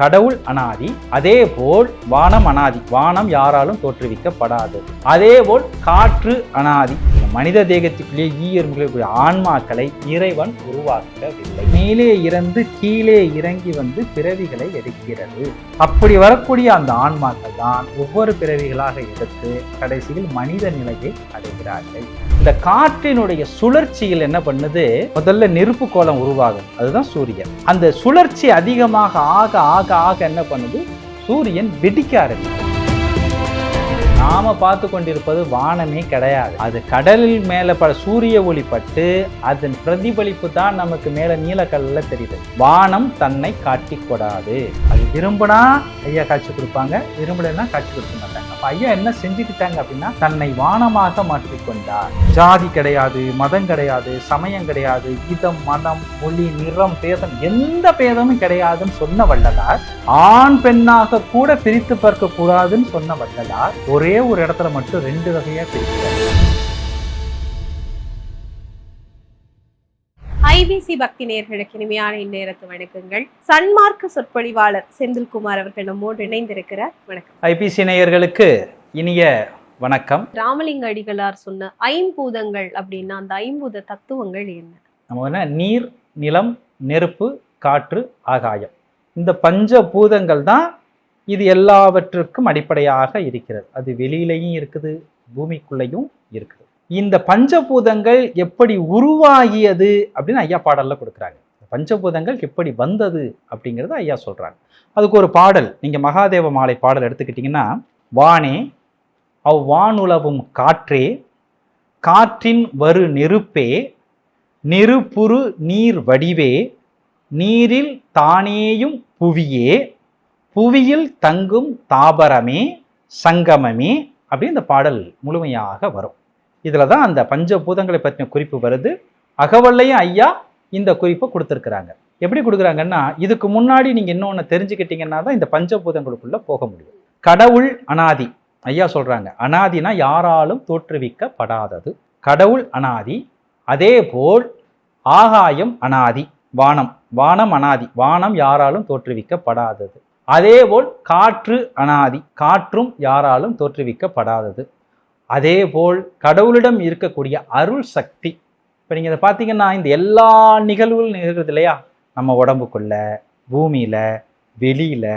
கடவுள் அனாதி அதே போல் வானம் அனாதி. வானம் யாராலும் தோற்றுவிக்கப்படாது. அதே போல் காற்று அனாதி. இந்த மனித தேகத்துக்குள்ளே எறும்புகளுக்குரிய ஆன்மாக்களை இறைவன் உருவாக்கவில்லை. மேலே இறந்து கீழே இறங்கி வந்து பிறவிகளை எடுக்கிறது. அப்படி வரக்கூடிய அந்த ஆன்மாக்கள் தான் ஒவ்வொரு பிறவிகளாக எடுத்து கடைசியில் மனித நிலையை அடைகிறார்கள். இந்த காற்றினுடைய சுழற்சியில் என்ன பண்ணுது? முதல்ல நெருப்பு கோலம் உருவாகும். அதுதான் சூரியன். அந்த சுழற்சி அதிகமாக ஆக ஆக ஆக என்ன பண்ணுது? சூரியன் வெடிக்க ஆரம்பிக்கும் நாம பார்த்து கொண்டிருப்பது வானமே கிடையாது. அது கடலில் மேல ப சூரிய ஒளி பட்டு அதன் பிரதிபலிப்பு தான் நமக்கு மேல நீலக்கல்ல தெரியுது. வானம் தன்னை காட்டிக்கூடாது கொடாது. அது விரும்புனா ஐயா காட்சி கொடுப்பாங்க. விரும்பலைன்னா காட்சி கொடுக்க அப்ப ஐயா என்ன செஞ்சுக்கிட்டாங்க அப்படின்னா தன்னை வானமாக மாற்றிக்கொண்டார். ஜாதி கிடையாது மதம் கிடையாது சமயம் கிடையாது இதம் மதம் மொழி நிறம் பேதம் எந்த பேதமும் கிடையாதுன்னு சொன்ன வள்ளலார் ஆண் பெண்ணாக கூட பிரித்து பார்க்க கூடாதுன்னு சொன்ன வள்ளலார் ஒரே ஒரு இடத்துல மட்டும் ரெண்டு வகையா பிரிக்கிறார். ஐபிசி பக்தி நேர்களுக்கு இனிமையான இந்நேரத்து வணக்கங்கள். சன்மார்க்க சொற்பொழிவாளர் செந்தில்குமார் அவர்கள் நம்மோடு இணைந்திருக்கிறார். வணக்கம். ஐபிசி நேயர்களுக்கு இனிய வணக்கம். ராமலிங்க அடிகளார் சொன்ன ஐம்பூதங்கள் அப்படின்னா அந்த ஐம்பூத தத்துவங்கள் என்ன? நம்ம என்ன? நீர் நிலம் நெருப்பு காற்று ஆகாயம். இந்த பஞ்ச பூதங்கள் தான் இது எல்லாவற்றுக்கும் அடிப்படையாக இருக்கிறது. அது வெளியிலையும் இருக்குது பூமிக்குள்ளேயும் இருக்குது. இந்த பஞ்சபூதங்கள் எப்படி உருவாகியது அப்படின்னு ஐயா பாடலில் கொடுக்குறாங்க. பஞ்சபூதங்கள் எப்படி வந்தது அப்படிங்கிறத ஐயா சொல்கிறாங்க அதுக்கு ஒரு பாடல் நீங்கள் மகாதேவ மாலை பாடல் எடுத்துக்கிட்டிங்கன்னா வானே அவ்வானுலவும் காற்றே காற்றின் வரு நெருப்பே நெருப்புரு நீர் வடிவே நீரில் தானேயும் புவியே புவியில் தங்கும் தாபரமே சங்கமமே அப்படி இந்த பாடல் முழுமையாக வரும். இதில் தான் அந்த பஞ்சபூதங்களை பற்றின குறிப்பு வருது. அகவல்லையும் ஐயா இந்த குறிப்பை கொடுத்துருக்குறாங்க. எப்படி கொடுக்குறாங்கன்னா இதுக்கு முன்னாடி நீங்கள் இன்னொன்று தெரிஞ்சுக்கிட்டீங்கன்னா தான் இந்த பஞ்சபூதங்களுக்குள்ளே போக முடியும். கடவுள் அனாதி. ஐயா சொல்கிறாங்க அனாதினா யாராலும் தோற்றுவிக்கப்படாதது. கடவுள் அனாதி அதே போல் ஆகாயம் அனாதி வானம். வானம் அனாதி வானம் யாராலும் தோற்றுவிக்கப்படாதது. அதேபோல் காற்று அனாதி காற்றும் யாராலும் தோற்றுவிக்கப்படாதது. அதேபோல் கடவுளிடம் இருக்கக்கூடிய அருள் சக்தி. இப்போ நீங்கள் இதை பார்த்தீங்கன்னா இந்த எல்லா நிகழ்வுகளும் நிகழ்கிறது இல்லையா? நம்ம உடம்புக்குள்ள பூமியில் வெளியில்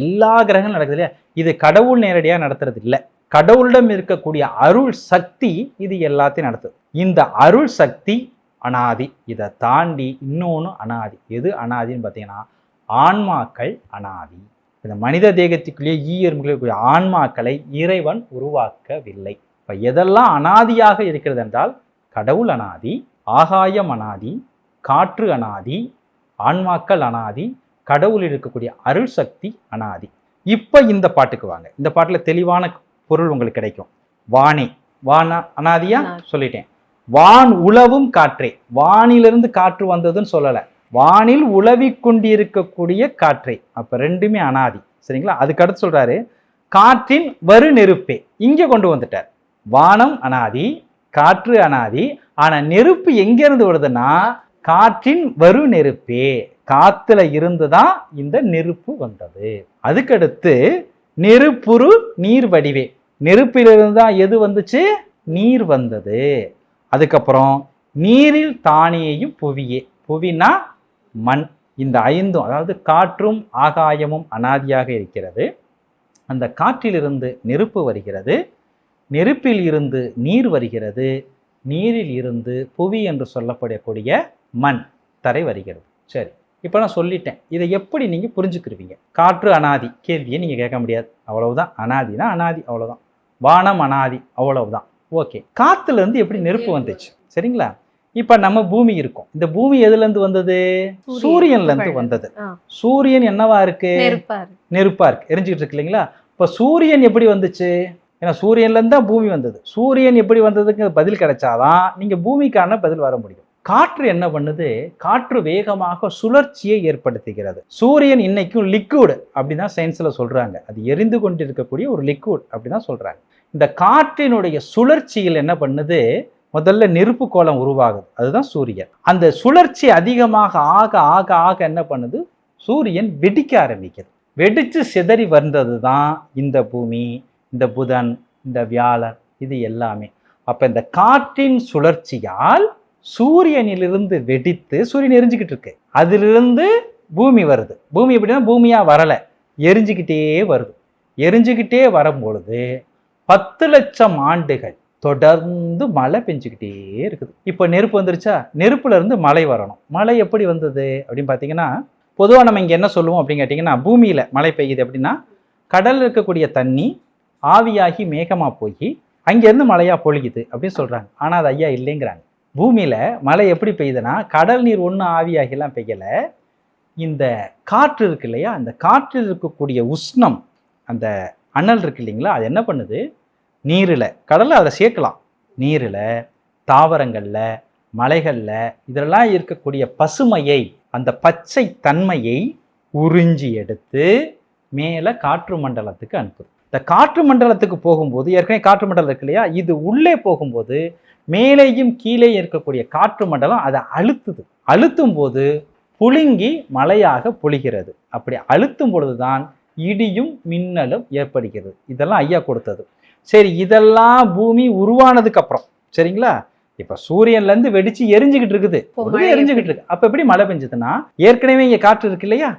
எல்லா கிரகங்களும் நடக்குது இல்லையா? இது கடவுள் நேரடியாக நடத்துறது இல்லை. கடவுளிடம் இருக்கக்கூடிய அருள் சக்தி இது எல்லாத்தையும் நடத்துது. இந்த அருள் சக்தி அனாதி. இதை தாண்டி இன்னொன்று அனாதி. எது அனாதின்னு பார்த்தீங்கன்னா ஆன்மாக்கள் அனாதி. இந்த மனித தேகத்துக்குள்ளேயே ஈயர்களுடைய ஆன்மாக்களை இறைவன் உருவாக்கவில்லை. இப்போ எதெல்லாம் அனாதியாக இருக்கிறது என்றால் கடவுள் அனாதி ஆகாயம் அனாதி காற்று அனாதி ஆன்மாக்கள் அனாதி கடவுளில் இருக்கக்கூடிய அருள் சக்தி அனாதி. இப்போ இந்த பாட்டுக்கு வாங்க. இந்த பாட்டில் தெளிவான பொருள் உங்களுக்கு கிடைக்கும். வானே. வானா அனாதியா? அனாதி. சொல்லிட்டேன். வான் உழவும் காற்றே. வானிலிருந்து காற்று வந்ததுன்னு சொல்லலை. வானில் உழவிக் கொண்டிருக்கக்கூடிய காற்றை. அப்ப ரெண்டுமே அனாதி. சரிங்களா? அதுக்கு அடுத்து சொல்றாரு காற்றின் வரு நெருப்பே இங்க கொண்டு வந்துட்டார். வானம் அனாதி காற்று அனாதி. ஆனா நெருப்பு எங்க இருந்து வருதுன்னா காற்றின் வரு நெருப்பே. காத்துல இருந்து தான் இந்த நெருப்பு வந்தது. அதுக்கடுத்து நெருப்புரு நீர் வடிவே. நெருப்பிலிருந்து தான் எது வந்துச்சு? நீர் வந்தது. அதுக்கப்புறம் நீரில் தானேயும் புவியே. புவினா மண். இந்த ஐந்தும் அதாவது காற்றும் ஆகாயமும் அனாதியாக இருக்கிறது. அந்த காற்றிலிருந்து நெருப்பு வருகிறது. நெருப்பில் இருந்து நீர் வருகிறது. நீரில் இருந்து புவி என்று சொல்லப்படக்கூடிய மண் தரை வருகிறது. சரி இப்போ நான் சொல்லிட்டேன். இதை எப்படி நீங்கள் புரிஞ்சுக்கிருவீங்க? காற்று அனாதி கேள்வியை நீங்கள் கேட்க முடியாது. அவ்வளவுதான். அனாதினா அனாதி அவ்வளவுதான். வானம் அனாதி அவ்வளவுதான். ஓகே காத்துல இருந்து எப்படி நெருப்பு வந்துச்சு? சரிங்களா? இப்ப நம்ம பூமி இருக்கும். இந்த பூமி எதுல இருந்து வந்தது? சூரியன். சூரியன்ல இருந்து புகழ். வந்தது. சூரியன் என்னவா இருக்கு. நெருப்பா இருக்கு. எரிஞ்சுக்கிட்டு இருக்கு இல்லைங்களா? இப்ப சூரியன் எப்படி வந்துச்சு? ஏன்னா சூரியன்லேருந்து தான் பூமி வந்தது. சூரியன் எப்படி வந்ததுக்கு பதில் கிடைச்சாதான் நீங்கள் பூமிக்கான பதில் வர முடியும். காற்று என்ன பண்ணுது? காற்று வேகமாக சுழற்சியை ஏற்படுத்துகிறது. சூரியன் இன்னைக்கும் லிக்விடு அப்படிதான் சயின்ஸ்ல சொல்றாங்க. அது எரிந்து கொண்டிருக்கக்கூடிய ஒரு லிக்விட் அப்படிதான் சொல்றாங்க. இந்த காற்றினுடைய சுழற்சியில் என்ன பண்ணுது? முதல்ல நெருப்பு கோலம் உருவாகுது. அதுதான் சூரியன். அந்த சுழற்சி அதிகமாக ஆக ஆக ஆக என்ன பண்ணுது? சூரியன் வெடிக்க ஆரம்பிக்குது. வெடிச்சு சிதறி வந்தது தான் இந்த பூமி. இந்த புதன் இந்த வியாழன் இது எல்லாமே. அப்ப இந்த காற்றின் சுழற்சியால் சூரியனிலிருந்து வெடித்து சூரியன் எரிஞ்சுக்கிட்டு இருக்கு. அதிலிருந்து பூமி வருது. பூமி எப்படின்னா பூமியா வரல. எரிஞ்சுக்கிட்டே வருது. எரிஞ்சுக்கிட்டே வரும்பொழுது பத்து லட்சம் ஆண்டுகள் தொடர்ந்து மழை பெஞ்சுக்கிட்டே இருக்குது. இப்போ நெருப்பு வந்துருச்சா? நெருப்புல இருந்து மழை வரணும். மழை எப்படி வந்தது அப்படின்னு பார்த்தீங்கன்னா பொதுவாக நம்ம இங்கே என்ன சொல்லுவோம் அப்படின்னு கேட்டிங்கன்னா பூமியில் மழை பெய்யுது அப்படின்னா கடலில் இருக்கக்கூடிய தண்ணி ஆவியாகி மேகமாக போய் அங்கேருந்து மழையாக பொழியுது அப்படின்னு சொல்கிறாங்க ஆனால் அது ஐயா இல்லைங்கிறாங்க. பூமியில் மழை எப்படி பெய்யுதுன்னா கடல் நீர் ஒன்றும் ஆவியாகிலாம் பெய்யலை. இந்த காற்று இருக்கு இல்லையா? அந்த காற்றில் இருக்கக்கூடிய உஷ்ணம் அந்த அனல் இருக்கு இல்லைங்களா? அது என்ன பண்ணுது? நீரில் கடலில் அதை சேர்க்கலாம். நீரில் தாவரங்களில் மலைகளில் இதெல்லாம் இருக்கக்கூடிய பசுமையை அந்த பச்சை தன்மையை உறிஞ்சி எடுத்து மேலே காற்று மண்டலத்துக்கு அனுப்புது. இந்த காற்று மண்டலத்துக்கு போகும்போது ஏற்கனவே காற்று மண்டலம் இருக்கு இல்லையா? இது உள்ளே போகும்போது மேலேயும் கீழே இருக்கக்கூடிய காற்று மண்டலம் அதை அழுத்துது. அழுத்தும் போது புழுங்கி மழையாக பொழிகிறது. அப்படி அழுத்தும் பொழுதுதான் இடியும் மின்னலும் ஏற்படுகிறது. இதெல்லாம் ஐயா கொடுத்தது. சரி இதெல்லாம் பூமி உருவானதுக்கு அப்புறம் சரிங்களா? இப்ப சூரியன்ல இருந்து வெடிச்சு எரிஞ்சுக்கிட்டு இருக்குது. எரிஞ்சுக்கிட்டு இருக்கு. அப்ப எப்படி மழை பெஞ்சதுன்னா ஏற்கனவே இங்க காற்று இருக்கு இல்லையா?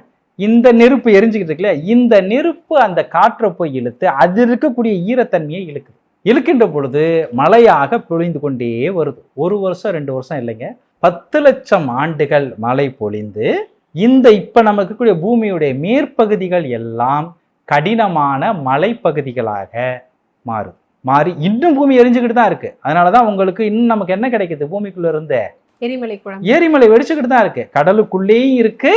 இந்த நெருப்பு எரிஞ்சுக்கிட்டு இருக்கு இல்லையா இந்த நெருப்பு அந்த காற்றை போய் இழுத்து அது இருக்கக்கூடிய ஈரத்தன்மையை இழுக்குது. இழுக்கின்ற பொழுது மழையாக பொழிந்து கொண்டே வருது. ஒரு வருஷம் ரெண்டு வருஷம் இல்லைங்க. பத்து லட்சம் ஆண்டுகள் மழை பொழிந்து இந்த இப்ப நமக்கு இருக்கக்கூடிய பூமியுடைய மேற்பகுதிகள் எல்லாம் கடினமான மலைப்பகுதிகளாக மாறுது. மாறி இன்னும் பூமி எரிஞ்சுக்கிட்டு தான் இருக்கு. அதனாலதான் உங்களுக்கு இன்னும் நமக்கு என்ன கிடைக்குது? பூமிக்குள்ள இருந்த எரிமலை ஏரிமலை வெடிச்சுக்கிட்டு தான் இருக்கு. கடலுக்குள்ளேயும் இருக்கு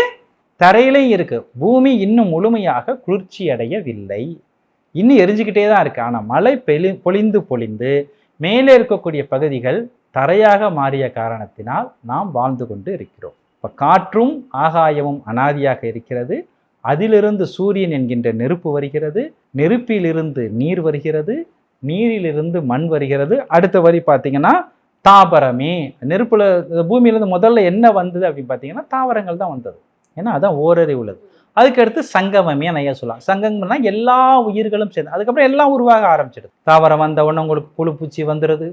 தரையிலே இருக்கு. பூமி இன்னும் முழுமையாக குளிர்ச்சி அடையவில்லை இன்னும் எரிஞ்சுக்கிட்டே தான் இருக்கு. ஆனா மழை பெளி பொழிந்து பொழிந்து மேலே இருக்கக்கூடிய பகுதிகள் தரையாக மாறிய காரணத்தினால் நாம் வாழ்ந்து கொண்டு இருக்கிறோம். இப்ப காற்றும் ஆகாயமும் அனாதியாக இருக்கிறது. அதிலிருந்து சூரியன் என்கின்ற நெருப்பு வருகிறது. நெருப்பிலிருந்து நீர் வருகிறது. நீரிலிருந்து மண் வருகிறது. அடுத்த வரி பார்த்தீங்கன்னா தாவரமே நெருப்புல பூமியிலிருந்து முதல்ல என்ன வந்தது அப்படின்னு பார்த்தீங்கன்னா தாவரங்கள் தான் வந்தது. ஏன்னா அதான் ஓரறிவு உள்ளது அதுக்கடுத்து சங்கமமே ஐயா சொல்லலாம் சங்கம்னா எல்லா உயிர்களும் சேர்ந்து அதுக்கப்புறம் எல்லாம் உருவாக ஆரம்பிச்சிடுது. தாவரம் வந்த உடனே உங்களுக்கு புழு பூச்சி வந்துடுது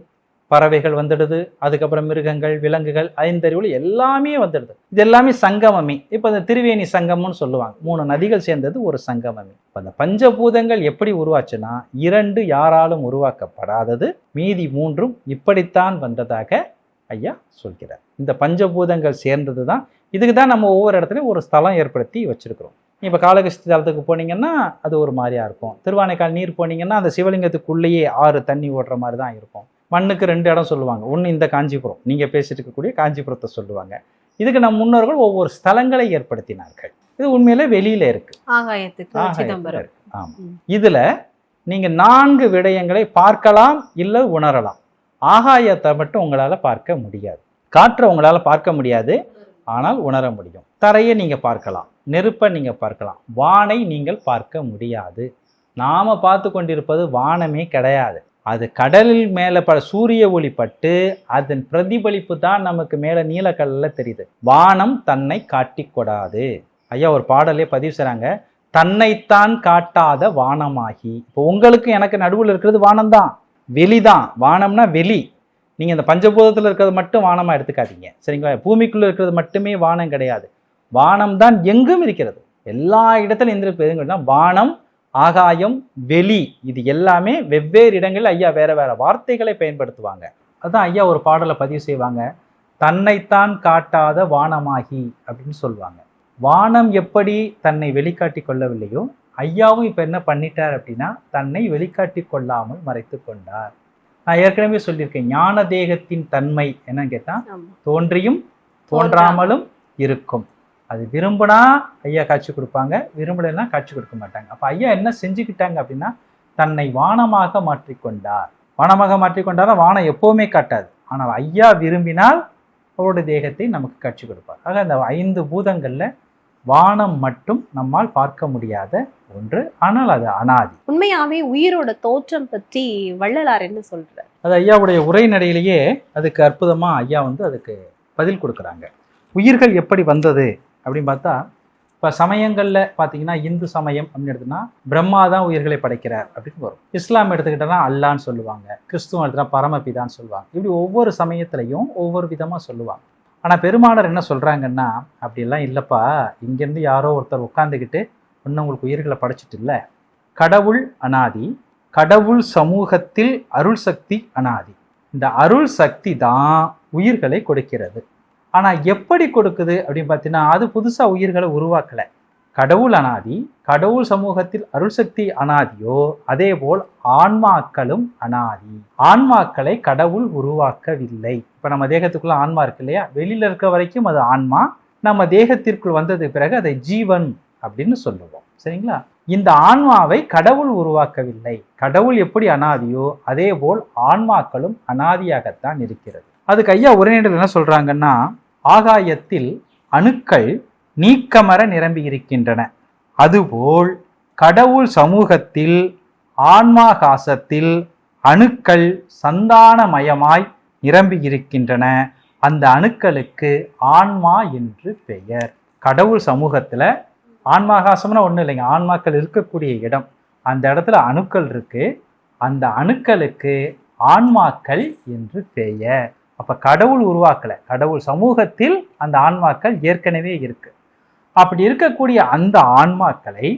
பறவைகள் வந்துடுது அதுக்கப்புறம் மிருகங்கள் விலங்குகள் ஐந்தறிவுகள் எல்லாமே வந்துடுது. இது எல்லாமே சங்கமமே. இப்போ இந்த திருவேணி சங்கமம்னு சொல்லுவாங்க. மூணு நதிகள் சேர்ந்தது ஒரு சங்கமமே. இப்போ அந்த பஞ்சபூதங்கள் எப்படி உருவாச்சுன்னா இரண்டு யாராலும் உருவாக்கப்படாதது மீதி மூன்றும் இப்படித்தான் வந்ததாக ஐயா சொல்கிறார். இந்த பஞ்சபூதங்கள் சேர்ந்தது தான் இதுக்கு தான் நம்ம ஒவ்வொரு இடத்துலையும் ஒரு ஸ்தலம் ஏற்படுத்தி வச்சிருக்கிறோம். இப்போ காலகஸ்தி தலத்துக்கு போனீங்கன்னா அது ஒரு மாதிரியா இருக்கும். திருவானைக்கால் நீர் போனீங்கன்னா அந்த சிவலிங்கத்துக்குள்ளேயே ஆறு தண்ணி ஓடுற மாதிரி தான் இருக்கும். மண்ணுக்கு ரெண்டு இடம் சொல்லுவாங்க. ஒன்று இந்த காஞ்சிபுரம். நீங்கள் பேசிட்டு இருக்கக்கூடிய காஞ்சிபுரத்தை சொல்லுவாங்க. இதுக்கு நம் முன்னோர்கள் ஒவ்வொரு ஸ்தலங்களை ஏற்படுத்தினார்கள். இது உண்மையிலே வெளியில இருக்கு. ஆகாயத்துக்கு ஆகாயத்துல சிதம்பரம். இருக்கு. ஆமா. ம். இதுல நீங்க நான்கு விடயங்களை பார்க்கலாம் இல்ல உணரலாம். ஆகாயத்தை மட்டும் உங்களால பார்க்க முடியாது. காற்றை உங்களால பார்க்க முடியாது. ஆனால் உணர முடியும். தரையை நீங்கள் பார்க்கலாம் நெருப்பை நீங்கள் பார்க்கலாம். வானை நீங்கள் பார்க்க முடியாது. நாம் பார்த்து கொண்டிருப்பது வானமே கிடையாது. அது கடலில் மேலே ப சூரிய ஒளி பட்டு அதன் பிரதிபலிப்பு தான் நமக்கு மேலே நீலக்கடலில் தெரியுது. வானம் தன்னை காட்டிக்கூடாது ஐயா ஒரு பாடலே பதிவு செய்கிறாங்க தன்னைத்தான் காட்டாத வானமாகி. இப்போ உங்களுக்கு எனக்கு நடுவில் இருக்கிறது வானம் தான் வெளிதான். வானம்னா வெளி. நீங்கள் அந்த பஞ்சபூதத்தில் இருக்கிறது மட்டும் வானமாக எடுத்துக்காதீங்க. சரிங்களா? பூமிக்குள்ளே இருக்கிறது மட்டுமே வானம் கிடையாது. வானம் தான் எங்கும் இருக்கிறது. எல்லா இடத்துலையும் எந்த வானம் ஆகாயம் வெளி இது எல்லாமே வெவ்வேறு இடங்களில் ஐயா வேற வேற வார்த்தைகளை பயன்படுத்துவாங்க. அதுதான் ஐயா ஒரு பாடலை பதிவு செய்வாங்க. தன்னைத்தான் காட்டாத வானமாகி அப்படின்னு சொல்லுவாங்க. வானம் எப்படி தன்னை வெளிக்காட்டி கொள்ளவில்லையோ ஐயாவும் இப்போ என்ன பண்ணிட்டார் அப்படின்னா தன்னை வெளிக்காட்டி கொள்ளாமல் மறைத்து கொண்டார். நான் ஏற்கனவே சொல்லியிருக்கேன் ஞான தேகத்தின் தன்மை என்னன்னு கேட்டா ஆமா. தோன்றியும் தோன்றாமலும் இருக்கும். அது விரும்பினா ஐயா காட்சி கொடுப்பாங்க விரும்பலைன்னா காட்சி கொடுக்க மாட்டாங்க. அப்ப ஐயா என்ன செஞ்சுக்கிட்டாங்க அப்படின்னா தன்னை வானமாக மாற்றிக்கொண்டார். வானமாக மாற்றிக்கொண்டாரா? வானம் எப்பவுமே காட்டாது. ஆனால் ஐயா விரும்பினால் அவருடைய தேகத்தை நமக்கு காட்சி கொடுப்பார். ஆக அந்த ஐந்து பூதங்கள்ல வானம் மட்டும் நம்மால் பார்க்க முடியாத ஒன்று ஆனால் அது அனாதி. உண்மையாவே உயிரோட தோற்றம் பற்றி வள்ளலார் என்ன சொல்றார்? அது ஐயாவுடைய உரைநடையிலேயே அதுக்கு அற்புதமா ஐயா வந்து அதுக்கு பதில் கொடுக்குறாங்க. உயிர்கள் எப்படி வந்தது அப்படின்னு பார்த்தா இப்போ சமயங்கள்ல பார்த்தீங்கன்னா இந்து சமயம் அப்படின்னு எடுத்தோம்னா பிரம்மா தான் உயிர்களை படைக்கிறார் அப்படின்னு வரும். இஸ்லாம் எடுத்துக்கிட்டோம்னா அல்லான்னு சொல்லுவாங்க. கிறிஸ்துவம் எடுத்துனா பரமபிதான்னு சொல்லுவாங்க. இப்படி ஒவ்வொரு சமயத்திலையும் ஒவ்வொரு விதமா சொல்லுவாங்க. ஆனா பெருமானார் என்ன சொல்றாங்கன்னா அப்படியெல்லாம் இல்லப்பா. இங்கேருந்து யாரோ ஒருத்தர் உட்காந்துக்கிட்டு இன்னும் உங்களுக்கு உயிர்களை படைச்சிட்டு இல்லை. கடவுள் அனாதி கடவுள் சமூகத்தில் அருள் சக்தி அனாதி. இந்த அருள் சக்தி தான் உயிர்களை கொடுக்கிறது. ஆனால் எப்படி கொடுக்குது அப்படின்னு பார்த்தீங்கன்னா அது புதுசாக உயிர்களை உருவாக்கலை. கடவுள் அனாதி கடவுள் சமூகத்தில் அருள் சக்தி அனாதியோ அதே போல் ஆன்மாக்களும் அனாதி. ஆன்மாக்களை கடவுள் உருவாக்கவில்லை. இப்போ நம்ம தேகத்துக்குள்ள ஆன்மா இருக்கு இல்லையா? வெளியில் இருக்க வரைக்கும் அது ஆன்மா. நம்ம தேகத்திற்குள் வந்தது பிறகு அதை ஜீவன் அப்படின்னு சொல்லுவோம். சரிங்களா? இந்த ஆன்மாவை கடவுள் உருவாக்கவில்லை. கடவுள் எப்படி அனாதியோ அதே போல் ஆன்மாக்களும் அனாதியாகத்தான் இருக்கிறது. அதுக்கு ஐயா உரைநடல் என்ன சொல்றாங்கன்னா ஆகாயத்தில் அணுக்கள் நீக்கமர நிரம்பி இருக்கின்றன. அதுபோல் கடவுள் சமூகத்தில் ஆன்மாகாசத்தில் அணுக்கள் சந்தானமயமாய் நிரம்பி இருக்கின்றன. அந்த அணுக்களுக்கு ஆன்மா என்று பெயர். கடவுள் சமூகத்தில் ஆன்மாகாசம்னா ஒன்றும் இல்லைங்க. ஆன்மாக்கள் இருக்கக்கூடிய இடம். அந்த இடத்துல அணுக்கள் இருக்கு. அந்த அணுக்களுக்கு ஆன்மாக்கள் என்று பெயர். அப்ப கடவுள் உருவாக்கலை. கடவுள் சமூகத்தில் அந்த ஆன்மாக்கள் ஏற்கனவே இருக்கு. அப்படி இருக்கக்கூடிய அந்த ஆன்மாக்களை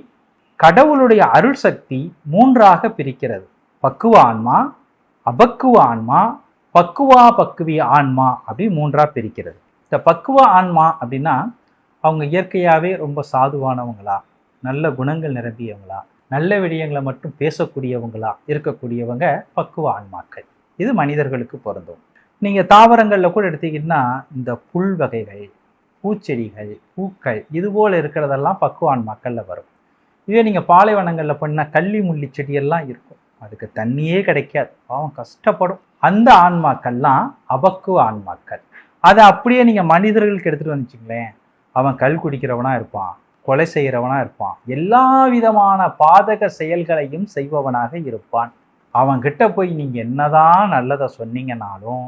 கடவுளுடைய அருள் சக்தி மூன்றாக பிரிக்கிறது. பக்குவ ஆன்மா அபக்குவ ஆன்மா பக்குவா பக்குவி ஆன்மா அப்படி மூன்றா பிரிக்கிறது. இந்த பக்குவ ஆன்மா அப்படின்னா அவங்க இயற்கையாகவே ரொம்ப சாதுவானவங்களா? நல்ல குணங்கள் நிரம்பியவங்களா? நல்ல விடயங்களை மட்டும் பேசக்கூடியவங்களா? இருக்கக்கூடியவங்க பக்குவ ஆன்மாக்கள். இது மனிதர்களுக்கு பொருந்தும். நீங்கள் தாவரங்களில் கூட எடுத்தீங்கன்னா இந்த புல் வகைகள் பூச்செடிகள் பூக்கள் இது போல் இருக்கிறதெல்லாம் பக்குவ ஆன்மாக்களில் வரும். இதே நீங்கள் பாலைவனங்களில் பண்ணால் கள்ளி முள்ளி செடியெல்லாம் இருக்கும். அதுக்கு தண்ணியே கிடைக்காது. பாவம் கஷ்டப்படும். அந்த ஆன்மாக்கள்லாம் அபக்குவ ஆன்மாக்கள். அதை அப்படியே நீங்கள் மனிதர்களுக்கு எடுத்துகிட்டு வந்துச்சிங்களேன் அவன் கல் குடிக்கிறவனா இருப்பான் கொலை செய்கிறவனா இருப்பான். எல்லா விதமான பாதக செயல்களையும் செய்பவனாக இருப்பான். அவன் கிட்ட போய் நீங்க என்னதான் நல்லதை சொன்னீங்கனாலும்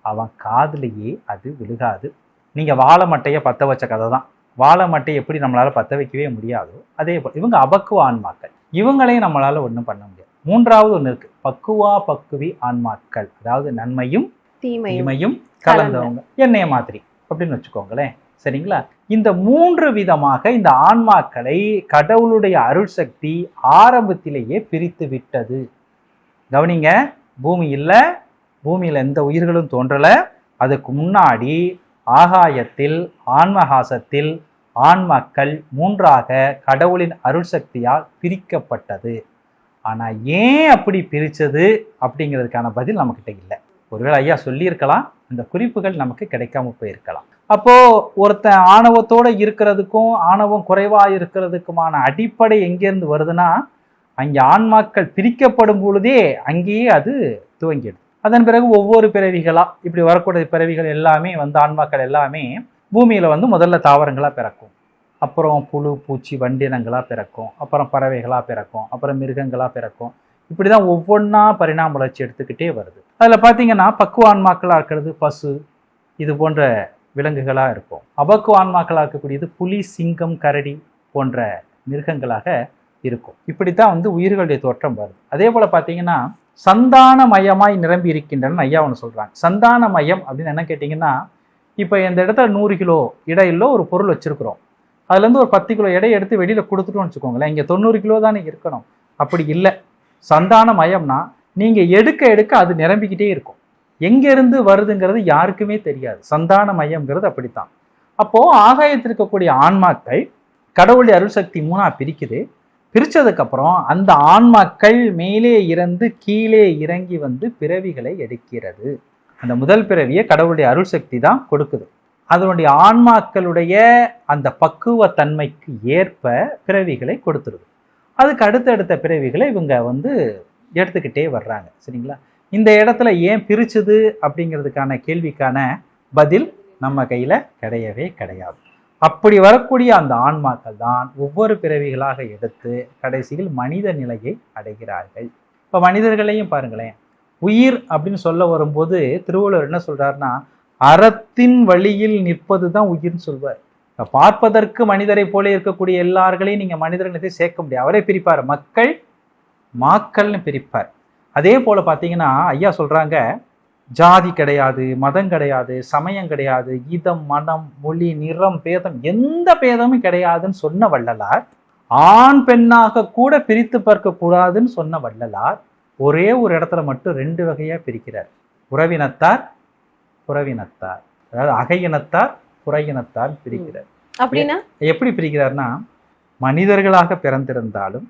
அவன் காதுலயே அது விழுகாது. நீங்க வாழை மட்டையை பத்த வச்ச கதை தான். வாழை மட்டையை எப்படி நம்மளால பத்த வைக்கவே முடியாதோ அதே போல் இவங்க அபக்குவ ஆன்மாக்கள். இவங்களையும் நம்மளால ஒன்றும் பண்ண முடியாது. மூன்றாவது ஒன்று இருக்கு. பக்குவா பக்குவி ஆன்மாக்கள். அதாவது நன்மையும் தீமையும் தீமையும் கலந்தவங்க. எண்ணெய மாதிரி. அப்படின்னு வச்சுக்கோங்களேன். சரிங்களா? இந்த மூன்று விதமாக இந்த ஆன்மாக்களை கடவுளுடைய அருள் சக்தி ஆரம்பத்திலேயே பிரித்து விட்டது. கவனிங்க பூமி இல்லை பூமியில் எந்த உயிர்களும் தோன்றலை. அதுக்கு முன்னாடி ஆகாயத்தில் ஆன்மகாசத்தில் ஆன்மாக்கள் மூன்றாக கடவுளின் அருள் சக்தியால் பிரிக்கப்பட்டது. ஆனால் ஏன் அப்படி பிரித்தது அப்படிங்கிறதுக்கான பதில் நம்மக்கிட்ட இல்லை. ஒருவேளை ஐயா சொல்லியிருக்கலாம் அந்த குறிப்புகள் நமக்கு கிடைக்காம போயிருக்கலாம். அப்போ ஒருத்தன் ஆணவத்தோட இருக்கிறதுக்கும் ஆணவம் குறைவா இருக்கிறதுக்குமான அடிப்படை எங்கேருந்து வருதுன்னா அங்கே ஆன்மாக்கள் பிரிக்கப்படும் பொழுதே அங்கேயே அது துவங்கிடுது. அதன் பிறகு ஒவ்வொரு பிறவிகளா இப்படி வரக்கூடிய பிறவிகள் எல்லாமே வந்து ஆன்மாக்கள் எல்லாமே பூமியில வந்து முதல்ல தாவரங்களா பிறக்கும். அப்புறம் புழு பூச்சி வண்டினங்களாக பிறக்கும். அப்புறம் பறவைகளாக பிறக்கும். அப்புறம் மிருகங்களாக பிறக்கும். இப்படி தான் ஒவ்வொன்றா பரிணாம வளர்ச்சி எடுத்துக்கிட்டே வருது. அதில் பார்த்தீங்கன்னா பக்குவ ஆன்மாக்களாக இருக்கிறது பசு இது போன்ற விலங்குகளாக இருக்கும் அபக்கு ஆன்மாக்களாக இருக்கக்கூடியது புலி சிங்கம் கரடி போன்ற மிருகங்களாக இருக்கும். இப்படித்தான் வந்து உயிர்களுடைய தோற்றம் வருது. அதே போல சந்தான சந்தானமயமாய் நிரம்பி இருக்கின்றன ஐயா ஒன்று சந்தான சந்தானமயம் அப்படின்னு என்ன கேட்டிங்கன்னா இப்போ இந்த இடத்துல நூறு கிலோ இடையில ஒரு பொருள் வச்சுருக்குறோம். அதுலேருந்து ஒரு பத்து கிலோ எடை எடுத்து வெளியில் கொடுத்துட்டோம்னு வச்சுக்கோங்களேன். இங்கே தொண்ணூறு கிலோ தானே இருக்கணும். அப்படி இல்லை. சந்தான மயம்னா நீங்கள் எடுக்க எடுக்க அது நிரம்பிக்கிட்டே இருக்கும். எங்கேருந்து வருதுங்கிறது யாருக்குமே தெரியாது. சந்தான மையம்ங்கிறது அப்படித்தான். அப்போது ஆகாயத்தில் இருக்கக்கூடிய ஆன்மாக்கள் கடவுளுடைய அருள் சக்தி மூணாக பிரிக்குது. பிரித்ததுக்கப்புறம் அந்த ஆன்மாக்கள் மேலே இறந்து கீழே இறங்கி வந்து பிறவிகளை எடுக்கிறது. அந்த முதல் பிறவியை கடவுளுடைய அருள் சக்தி தான் கொடுக்குது. அதனுடைய ஆன்மாக்களுடைய அந்த பக்குவத்தன்மைக்கு ஏற்ப பிறவிகளை கொடுத்துருது. அதுக்கு அடுத்தடுத்த பிறவிகளை இவங்க வந்து எடுத்துக்கிட்டே வர்றாங்க. சரிங்களா? இந்த இடத்துல ஏன் பிரிச்சுது அப்படிங்கிறதுக்கான கேள்விக்கான பதில் நம்ம கையில் கிடையவே கிடையாது. அப்படி வரக்கூடிய அந்த ஆன்மாக்கள் தான் ஒவ்வொரு பிறவிகளாக எடுத்து கடைசியில் மனித நிலையை அடைகிறார்கள். இப்போ மனிதர்களையும் பாருங்களேன். உயிர் அப்படின்னு சொல்ல வரும்போது திருவள்ளுவர் என்ன சொல்றாருன்னா அறத்தின் வழியில் நிற்பது தான் உயிர்னு சொல்வார். பார்ப்பதற்கு மனிதரை போல இருக்கக்கூடிய எல்லார்களையும் நீங்கள் மனிதர்களை சேர்க்க முடியாது. அவரே பிரிப்பார். மக்கள் மாக்கள்னு பிரிப்பார். அதே போல பார்த்தீங்கன்னா ஐயா சொல்றாங்க ஜாதி கிடையாது மதம் கிடையாது சமயம் கிடையாது இதம் மனம் மொழி நிறம் பேதம் எந்த பேதமும் கிடையாதுன்னு சொன்ன வள்ளலார் ஆண் பெண்ணாக கூட பிரித்து பார்க்க கூடாதுன்னு சொன்ன வள்ளலார் ஒரே ஒரு இடத்துல மட்டும் ரெண்டு வகையா பிரிக்கிறார். உறவினத்தார் புறவினத்தார். அதாவது அகையினத்தார் புறையினத்தார் பிரிக்கிறார். அப்படின்னா? எப்படி பிரிக்கிறார்னா மனிதர்களாக பிறந்திருந்தாலும்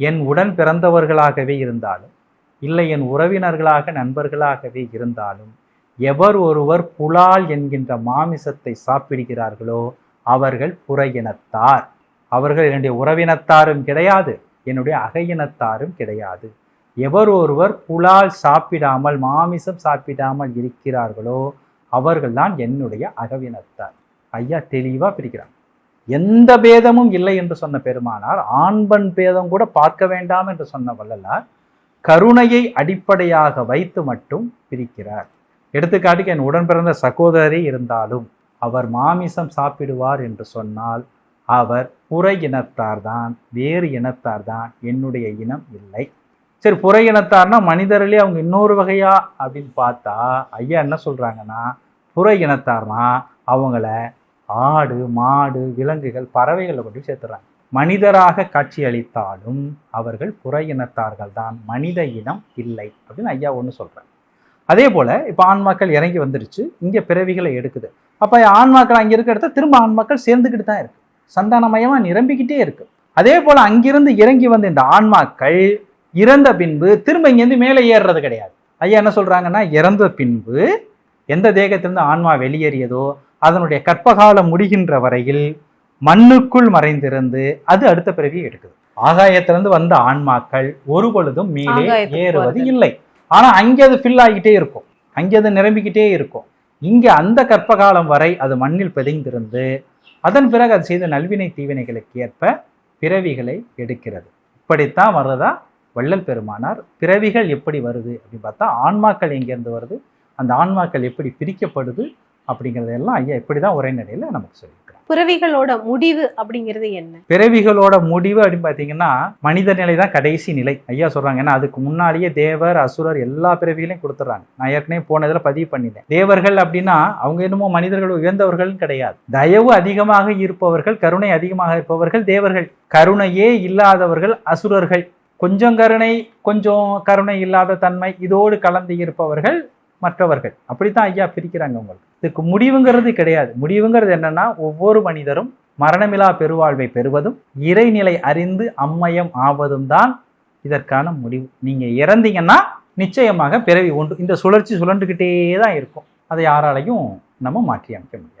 என் உடன் பிறந்தவர்களாகவே இருந்தாலும் இல்லை என் உறவினர்களாக நண்பர்களாகவே இருந்தாலும் எவர் ஒருவர் புலால் என்கின்ற மாமிசத்தை சாப்பிடுகிறார்களோ அவர்கள் புறையினத்தார். அவர்கள் என்னுடைய உறவினத்தாரும் கிடையாது என்னுடைய அகையினத்தாரும் கிடையாது. எவர் ஒருவர் புலால் சாப்பிடாமல் மாமிசம் சாப்பிடாமல் இருக்கிறார்களோ அவர்கள்தான் என்னுடைய அகவினத்தார். ஐயா தெளிவாக பிரிக்கிறாங்க எந்த பேதமும் இல்லை என்று சொன்ன பெருமானார் ஆண்பன் பேதம் கூட பார்க்க வேண்டாம் என்று சொன்ன வள்ளலார் கருணையை அடிப்படையாக வைத்து மட்டும் பிரிக்கிறார். எடுத்துக்காட்டுக்கு என் உடன் பிறந்த இருந்தாலும் அவர் மாமிசம் சாப்பிடுவார் என்று சொன்னால் அவர் புற இனத்தார்தான் வேறு இனத்தார்தான் என்னுடைய இனம் இல்லை. சரி புற இனத்தார்னா மனிதர்களே அவங்க இன்னொரு வகையா அப்படின்னு பார்த்தா ஐயா என்ன சொல்றாங்கன்னா புற இனத்தார்னா அவங்கள ஆடு மாடு விலங்குகள் பறவைகளை கொண்டு சேர்த்துறாங்க. மனிதராக காட்சியளித்தாலும் அவர்கள் புற இனத்தார்கள் தான் மனித இனம் இல்லை அப்படின்னு ஐயா ஒன்று சொல்றாங்க அதே போல் இப்போ ஆன்மாக்கள் இறங்கி வந்துருச்சு. இங்கே பிறவிகளை எடுக்குது. அப்போ ஆன்மாக்கள் அங்கே இருக்க இடத்த திரும்ப ஆன்மாக்கள் சேர்ந்துக்கிட்டு தான் இருக்குது சந்தானமயமாக நிரம்பிக்கிட்டே இருக்குது அதே போல் அங்கிருந்து இறங்கி வந்த இந்த ஆன்மாக்கள் இறந்த பின்பு திரும்ப இங்கேருந்து மேலே ஏறுறது கிடையாது. ஐயா என்ன சொல்கிறாங்கன்னா இறந்த பின்பு எந்த தேகத்திலிருந்து ஆன்மா வெளியேறியதோ அதனுடைய கற்பகாலம் முடிகின்ற வரையில் மண்ணுக்குள் மறைந்திருந்து அது அடுத்த பிறவியை எடுக்குது. ஆகாயத்திலிருந்து வந்த ஆன்மாக்கள் ஒரு பொழுதும் மேலே ஏறுவது. இல்லை. ஆனா அங்கே அது ஃபில் ஆகிட்டே இருக்கும். அங்கே அது நிரம்பிக்கிட்டே இருக்கும். இங்க அந்த கற்பகாலம் வரை அது மண்ணில் பிதைந்திருந்து அதன் பிறகு அது செய்த நல்வினை தீவினைகளுக்கு ஏற்ப பிறவிகளை எடுக்கிறது. இப்படித்தான் வர்றதா வள்ளல் பெருமானார் பிறவிகள் எப்படி வருது? அப்படின்னு பார்த்தா ஆன்மாக்கள் எங்கேருந்து வருது? அந்த ஆன்மாக்கள் எப்படி பிரிக்கப்படுது? அப்படிங்கிறதெல்லாம் ஐயா இப்படிதான் உரைநடையில நமக்கு சொல்லியிருக்கிறார் பிறவிகளோட முடிவு அப்படிங்கிறது என்ன? பிறவிகளோட முடிவு அப்படின்னு பார்த்தீங்கன்னா மனித நிலை தான் கடைசி நிலை. ஐயா சொல்றாங்க ஏன்னா அதுக்கு முன்னாடியே தேவர் அசுரர் எல்லா பிறவிகளையும் கொடுத்துறாங்க நான் ஏற்கனவே போனதுல பதிவு பண்ணிட்டேன். தேவர்கள் அப்படின்னா அவங்க என்னமோ மனிதர்கள் உயர்ந்தவர்கள் கிடையாது. தயவு அதிகமாக இருப்பவர்கள் கருணை அதிகமாக இருப்பவர்கள் தேவர்கள். கருணையே இல்லாதவர்கள் அசுரர்கள். கொஞ்சம் கருணை கொஞ்சம் கருணை இல்லாத தன்மை இதோடு கலந்து இருப்பவர்கள் மற்றவர்கள். அப்படித்தான் ஐயா பிரிக்கிறாங்க உங்களுக்கு. இதுக்கு முடிவுங்கிறது கிடையாது. முடிவுங்கிறது என்னன்னா ஒவ்வொரு மனிதரும் மரணமிலா பெருவாழ்வை பெறுவதும் இறைநிலை அறிந்து அம்மயம் ஆவதும் தான் இதற்கான முடிவு. நீங்க இறந்தீங்கன்னா நிச்சயமாக பிறவி உண்டு. இந்த சுழற்சி சுழண்டுக்கிட்டே தான் இருக்கும். அதை யாராலையும் நம்ம மாற்றி அமைக்க முடியும்.